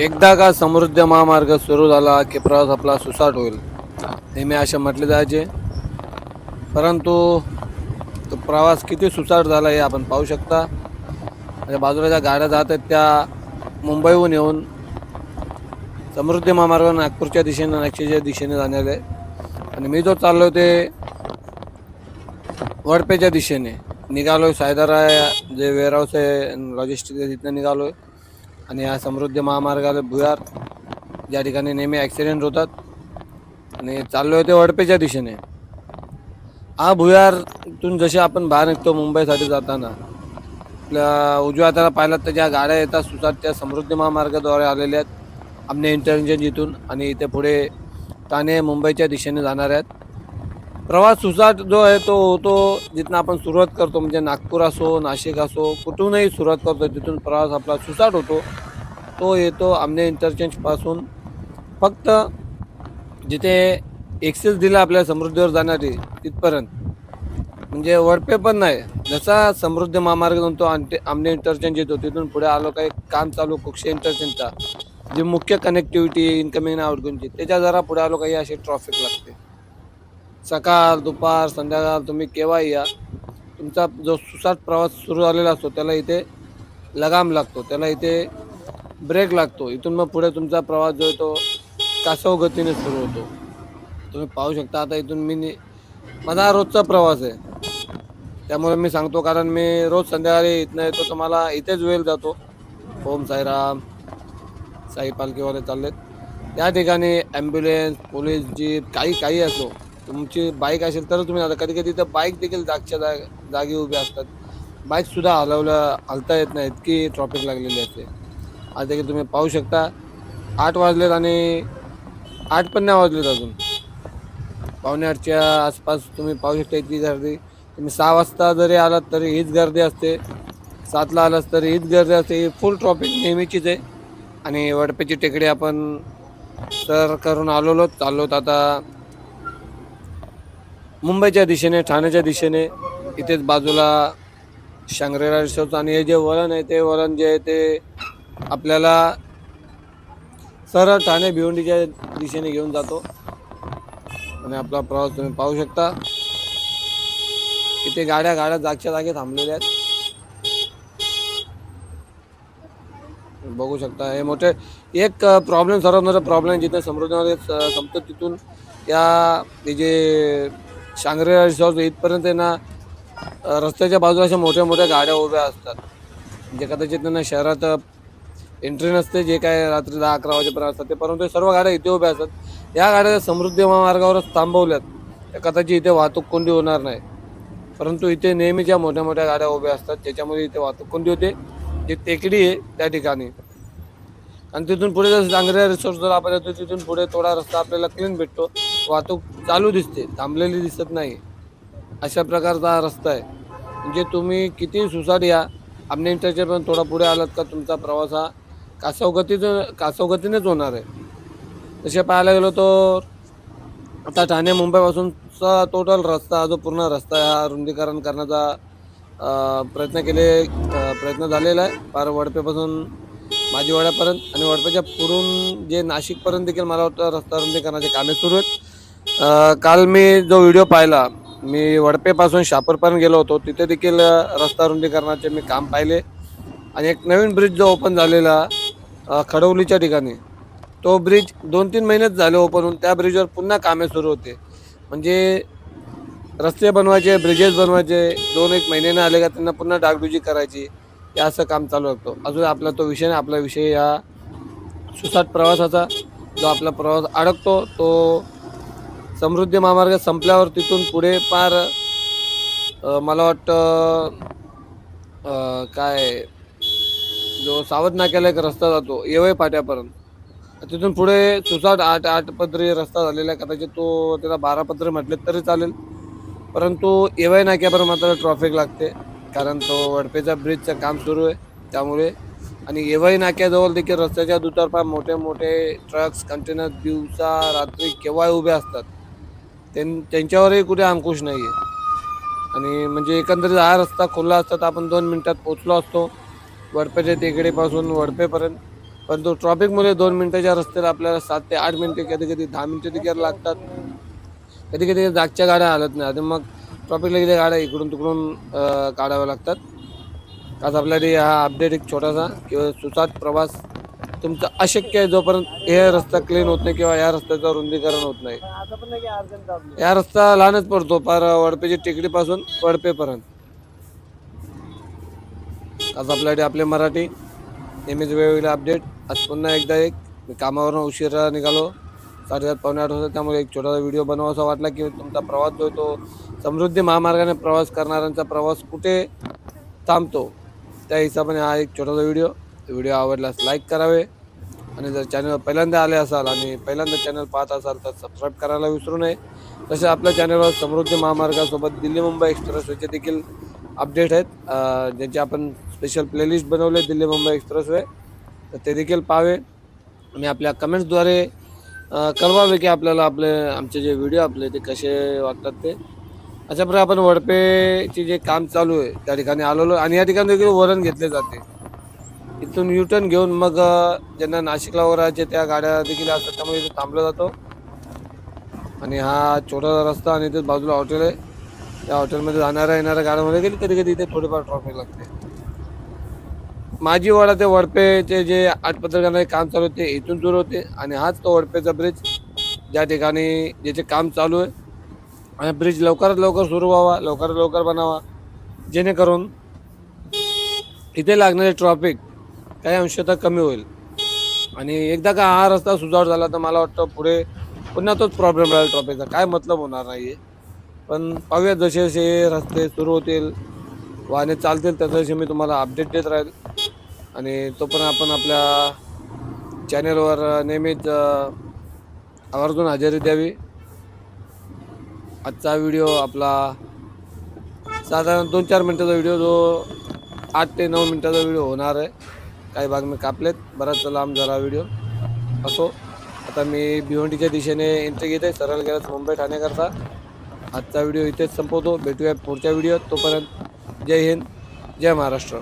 एकदा का समृद्ध महामार्ग सुरू झाला की प्रवास आपला सुसाट होईल? नेहमी असे म्हटले जायचे. परंतु तो प्रवास किती सुसाट झाला हे आपण पाहू शकता. म्हणजे बाजूला ज्या गाड्या जात आहेत त्या मुंबईहून येऊन समृद्धी महामार्ग नागपूरच्या दिशेने नागपूरच्या दिशेने जाणारे. आणि मी जो चाललो ते वडपेच्या दिशेने. निघालो आहे सायदारा जे वेअरहाऊस आहे लॉजिस्टिक तिथनं निघालो आहे आणि या समृद्धी महामार्गाला भुयार ज्या ठिकाणी नेहमी ॲक्सिडेंट होतात आणि चाललो आहे ते वडपेच्या दिशेने. हा भुयारतून जसे आपण बाहेर निघतो मुंबईसाठी जाताना आपल्या उजव्या हाताला पाहिलात तर ज्या गाड्या येतात सुसाट त्या समृद्धी महामार्गाद्वारे आलेल्या आहेत. आमने इंटरजन जिथून आणि इथे पुढे ठाणे मुंबईच्या दिशेने जाणार आहेत. प्रवास सुसाट जो आहे तो होतो जिथनं आपण सुरुवात करतो म्हणजे नागपूर असो नाशिक असो कुठूनही सुरुवात करतो तिथून प्रवास आपला सुसाट होतो. तो येतो आमने इंटरचेंजपासून फक्त जिथे एक्सेस दिला आपल्या समृद्धीवर जाणारी तिथपर्यंत. म्हणजे वडपे पण नाही. जसा समृद्धी महामार्ग म्हणतो आमटे आमने इंटरचेंज येतो तिथून पुढे आलो काही काम चालू कुक्षे इंटरचेंजचा जी मुख्य कनेक्टिव्हिटी इन्कमिंग आउटगोईंगची त्याच्या जरा पुढे आलो काही अशी ट्रॉफिक लागते. सकाळ दुपार संध्याकाळ तुम्ही केव्हाही या. तुमचा जो सुसाट प्रवास सुरू झालेला असतो त्याला इथे लगाम लागतो. त्याला इथे ब्रेक लागतो. इथून मग पुढे तुमचा प्रवास जो आहे तो कासव गतीने सुरू होतो. तुम्ही पाहू शकता आता इथून मी माझा रोजचा प्रवास आहे. त्यामुळे मी सांगतो कारण मी रोज संध्याकाळी इथनं येतो तर मला इथेच वेळ जातो. ओम साईराम. साई पालखीवाले चाललेत. त्या ठिकाणी ॲम्ब्युलन्स पोलीस जीप काही काही असो. तुमची बाईक असेल तर तुम्ही आता कधी कधी तर बाईक देखील जागच्या जाग जागी उभे असतात. बाईकसुद्धा हलवलं हलता येत नाही इतकी ट्रॉफिक लागलेली असते. आज देखील तुम्ही पाहू शकता. आठ वाजलेत आणि आठ पण नाही वाजलेत अजून. पावणे आठच्या आसपास तुम्ही पाहू शकता इतकी गर्दी. तुम्ही सहा वाजता जरी आलात तरी हीच गर्दी असते. सातला आलात तरी हीच गर्दी असते. ही फुल ट्रॉफिक नेहमीचीच आहे. आणि वडपेची टेकडी आपण सर करून आलेलो चाललोत आता मुंबईच्या दिशेने ठाण्याच्या दिशेने इथेच बाजूला शांग्रेला रिसॉर्ट आणि हे जे वळण आहे ते वळण जे आहे ते आपल्याला सरळ ठाणे भिवंडीच्या दिशेने घेऊन जातो. आणि आपला प्रवास तुम्ही पाहू शकता. इथे गाड्या गाड्या जागच्या जागी थांबलेल्या आहेत. बघू शकता हे मोठे एक प्रॉब्लेम सर्वात मोठा प्रॉब्लेम जिथे समृद्धी संपतो तिथून या जे शांग्रे रिसॉर्ट इथपर्यंत त्यांना रस्त्याच्या बाजूला अशा मोठ्या मोठ्या गाड्या उभ्या असतात. जे कदाचित त्यांना शहरात एंट्री नसते जे काय रात्री दहा अकरा वाजेपर्यंत असतात ते परंतु सर्व गाड्या इथे उभ्या असतात. या गाड्या समृद्धी महामार्गावरच थांबवल्यात. कदाचित इथे वाहतूक कोंडी होणार नाही. परंतु इथे नेहमीच्या मोठ्या मोठ्या गाड्या उभ्या असतात त्याच्यामुळे इथे वाहतूक कोंडी होते. जी टेकडी आहे त्या ठिकाणी. आणि तिथून पुढे जर चांगल्या रिसोर्स जर आपण येतो तिथून पुढे थोडा रस्ता आपल्याला क्लीन भेटतो. वाहतूक चालू दिसते थांबलेली दिसत नाही. अशा प्रकारचा हा रस्ता आहे. म्हणजे तुम्ही किती सुसाट या. आमने इंटरचे पण थोडा पुढे आलात का तुमचा प्रवास हा कासवगतीचं कासवगतीनेच होणार आहे. तसे पाहायला गेलो तर आता ठाणे मुंबईपासूनचा टोटल रस्ता हा जो पूर्ण रस्ता आहे हा रुंदीकरण करण्याचा प्रयत्न केले प्रयत्न झालेला आहे. पार वडपेपासून माझीवाड्यापर्यंत आणि वडपेच्या पुढून जे नाशिकपर्यंत देखील मला वाटतं रस्ता रुंदीकरणाचे कामे सुरू आहेत. काल मी जो व्हिडिओ पाहिला मी वडपेपासून शापूरपर्यंत गेलो होतो तिथे देखील रस्ता रुंदीकरणाचे मी काम पाहिले. आणि एक नवीन ब्रिज जो ओपन झालेला खडवलीच्या ठिकाणी तो ब्रिज दोन तीन महिनेच झाले ओपन होऊन त्या ब्रिजवर पुन्हा कामे सुरू होते. म्हणजे रस्ते बनवायचे ब्रिजेस बनवायचे दोन एक महिन्याने आले का त्यांना पुन्हा डागडुजी करायची. हे असं काम चालू लागतो अजून आपला तो विषय नाही आपला विषय या सुसाट प्रवासाचा जो आपला प्रवास अडकतो तो समृद्धी महामार्ग संपल्यावर तिथून पुढे पार मला वाटतं काय जो सावध नाक्याला एक रस्ता जातो येवय फाट्यापर्यंत. तिथून पुढे सुसाट आठ आठ पदरी रस्ता झालेला आहे. कदाचित तो त्याला बारा पदरी म्हटले तरी चालेल. परंतु येवय नाक्यापर्यंत मात्र ट्रॉफिक लागते. कारण तो वडपेचा ब्रिजचं काम सुरू आहे. त्यामुळे आणि येवई नाक्याजवळ देखील रस्त्याच्या दुतर्फा मोठे मोठे ट्रक्स कंटेनर दिवसा रात्री केव्हाही उभे असतात. त्यां त्यांच्यावरही कुठे अंकुश नाही आहे आणि म्हणजे एकंदरीत हा रस्ता खुला असता तर आपण दोन मिनटात पोचलो असतो. वडपेच्या टेकडीपासून वडपेपर्यंत. परंतु ट्रॉफिकमुळे दोन मिनटाच्या रस्त्याला आपल्याला सात ते आठ मिनिटे कधी कधी दहा मिनटं तिकीट लागतात. कधी कधी जागच्या गाड्या हलत नाही आणि मग ट्रॉफिकला किती गाड्या इकडून तिकडून काढाव्या लागतात. आज आपल्यासाठी हा अपडेट एक छोटासा किंवा सुसाट प्रवास तुमचा अशक्य आहे जोपर्यंत हे रस्ता क्लीन होत नाही किंवा या रस्त्याचं रुंदीकरण होत नाही. या रस्ता लहानच पडतो पार वडपेची टेकडीपासून वडपेपर्यंत. आज आपल्याकडे आपले मराठी नेहमीच वेगवेगळे अपडेट आज पुन्हा एकदा एक मी कामावरून उशिरा निघालो. साडेसात पावणे आठ होता त्यामुळे एक छोटासा व्हिडिओ बनवासा वाटला की तुमचा प्रवास जो आहे तो समृद्धी महामार्गाने प्रवास करणाऱ्यांचा प्रवास कुठे थांबतो त्या हिशोबाने हा एक छोटासा व्हिडिओ व्हिडिओ आवडल्यास लाईक करावे आणि जर चॅनल पहिल्यांदा आले असाल आणि पहिल्यांदा चॅनल पाहत असाल तर सबस्क्राईब करायला विसरू नये. तसे आपल्या चॅनलवर समृद्धी महामार्गासोबत दिल्ली मुंबई एक्सप्रेसवेचे देखील अपडेट आहेत. ज्यांचे आपण स्पेशल प्लेलिस्ट बनवले दिल्ली मुंबई एक्सप्रेसवे तर ते देखील पाहावे. आणि आपल्या कमेंट्सद्वारे कळवावे की आपल्याला आपले आमचे जे व्हिडिओ आपले ते कसे वाटतात ते. अशा प्रकारे आपण वडपेचे जे काम चालू आहे त्या ठिकाणी आलेलो आणि या ठिकाणी देखील वरण घेतले जाते. इथून युटर्न घेऊन मग ज्यांना नाशिकला वगैरे त्या गाड्या देखील असतात त्यामुळे इथे थांबला जातो. आणि हा छोटा रस्ता आणि इथे बाजूला हॉटेल आहे. त्या हॉटेलमध्ये जाणाऱ्या येणाऱ्या गाड्यामध्ये गेली कधी कधी इथे थोडीफार ट्रॉफिक लागते. माझी वडा ते वडपेचे जे आठपत्रकांना काम चालू होते इथून सुरू होते. आणि हाच तो वडपेचा ब्रिज ज्या ठिकाणी ज्याचे काम चालू आहे. आणि ब्रिज लवकरात लवकर सुरू व्हावा लवकरात लवकर बनावा. जेणेकरून इथे लागणारे ट्रॉफिक काही अंशतः कमी होईल. आणि एकदा का हा रस्ता सुजावट झाला तर मला वाटतं पुढे पुन्हा तोच प्रॉब्लेम राहील ट्रॉफिकचा काय मतलब होणार नाही आहे पण पाहूया जसे जसे रस्ते सुरू होतील वाहने चालतील तसे मी तुम्हाला अपडेट देत राहील. आणि तो पण आपण आपल्या चॅनेलवर नेहमीच आवर्जून हजेरी द्यावी. आजचा व्हिडिओ आपला साधारण दोन चार मिनटाचा व्हिडिओ जो आठ ते नऊ मिनटाचा व्हिडिओ होणार आहे. काही भाग मी कापलेत बराच लांब झाला व्हिडिओ. असो आता मी भिवंडीच्या दिशेने एंट्री घेते सरळ गेल्यास मुंबई ठाण्याकरता आजचा व्हिडिओ इथेच संपवतो. भेटूया पुढच्या व्हिडिओत. तोपर्यंत जय हिंद जय महाराष्ट्र.